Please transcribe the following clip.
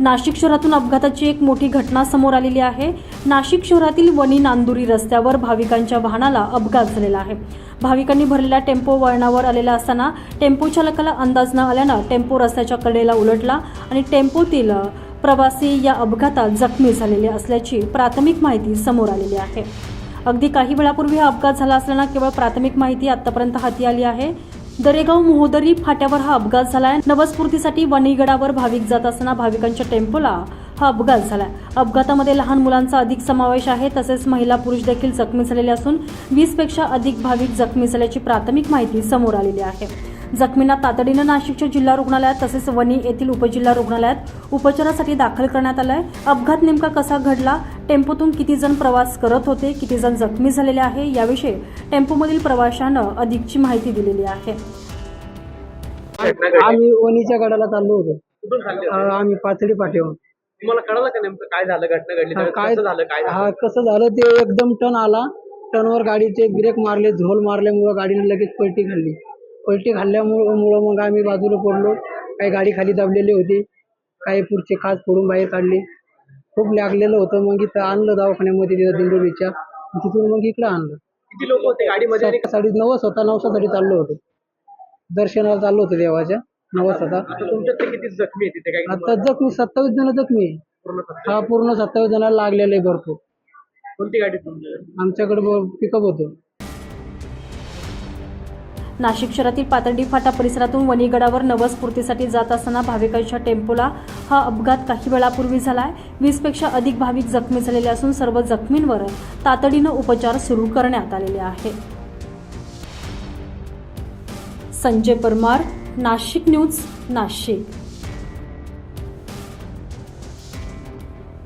नाशिक शहरातून अपघाताची एक मोठी घटना समोर आलेली आहे. नाशिक शहरातील वणी नांदुरी रस्त्यावर भाविकांच्या वाहनाला अपघात झालेला आहे. भाविकांनी भरलेला टेम्पो वळणावर आलेला असताना टेम्पो चालकाला अंदाज न आल्यानं टेम्पो रस्त्याच्या कडेला उलटला आणि टेम्पोतील प्रवासी या अपघातात जखमी झालेले असल्याची प्राथमिक माहिती समोर आलेली आहे. अगदी काही वेळापूर्वी हा अपघात झाला असल्यानं केवळ प्राथमिक माहिती आतापर्यंत हाती आली आहे. दरेगाव मोहोदरी फाट्यावर हा अपघात झालाय. नवस्फूर्तीसाठी वणीगडावर भाविक जात असताना भाविकांच्या टेम्पोला हा अपघात झालाय. अपघातामध्ये लहान मुलांचा अधिक समावेश आहे तसेच महिला पुरुष देखील जखमी झालेले असून वीसपेक्षा अधिक भाविक जखमी झाल्याची प्राथमिक माहिती समोर आलेली आहे. जखमींना तातडीनं नाशिकच्या जिल्हा रुग्णालयात तसेच वणी येथील उपजिल्हा रुग्णालयात उपचारासाठी दाखल करण्यात आलाय. अपघात नेमका कसा घडला टेम्पोतून किती जण प्रवास करत होते किती जण जखमी झालेले आहे याविषयी टेम्पोमधील प्रवाशानं अधिकची माहिती दिलेली आहे. आम्ही वणीच्या गडाला चाललो होतो? आम्ही पाथडी पाठीवर तुम्हाला कळलं का नेमकं काय झालं घटना घडली? हा, काय कसं झालं काय? हा कसं झालं ते एकदम टन आला. टनवर गाडीचे ब्रेक मारले झोल मारल्यामुळं गाडीने लगेच पलटी खाल्ली. पलटी खाल्ल्यामुळं मुळं मग आम्ही बाजूला पडलो. काही गाडी खाली दाबलेली होती. काही पुढचे खास फोडून बाहेर काढले. खूप लागलेलं होतं. मग इथं आणलं दवाखान्यामध्ये तिथं दिंडोरीच्या. तिथून मग इकडं आणलं. किती लोक होते गाडीमध्ये? आणि साडी नवस होता नवसासाठी चाललो होतो. दर्शनाला चाललो होतो देवाच्या. नवस होता आता. तुमच्यातले किती जखमी आहे तिथे आता जखमी सत्तावीस जण जखमी आहे. पूर्ण? हा पूर्ण सत्तावीस जणांना लागलेले आहे भरपूर. कोणती गाडी तुमची आमच्याकडे पिकअप होतं. नाशिक शहरातील पातर्डी फाटा परिसरातून वणीगडावर नवस्फूर्तीसाठी जात असताना भाविकांच्या टेम्पोला हा अपघात काही वेळापूर्वी झालाय. वीसपेक्षा अधिक भाविक जखमी झालेले असून सर्व जखमींवर तातडीनं उपचार सुरू करण्यात आलेले आहे संजय परमार नाशिक न्यूज नाशिक.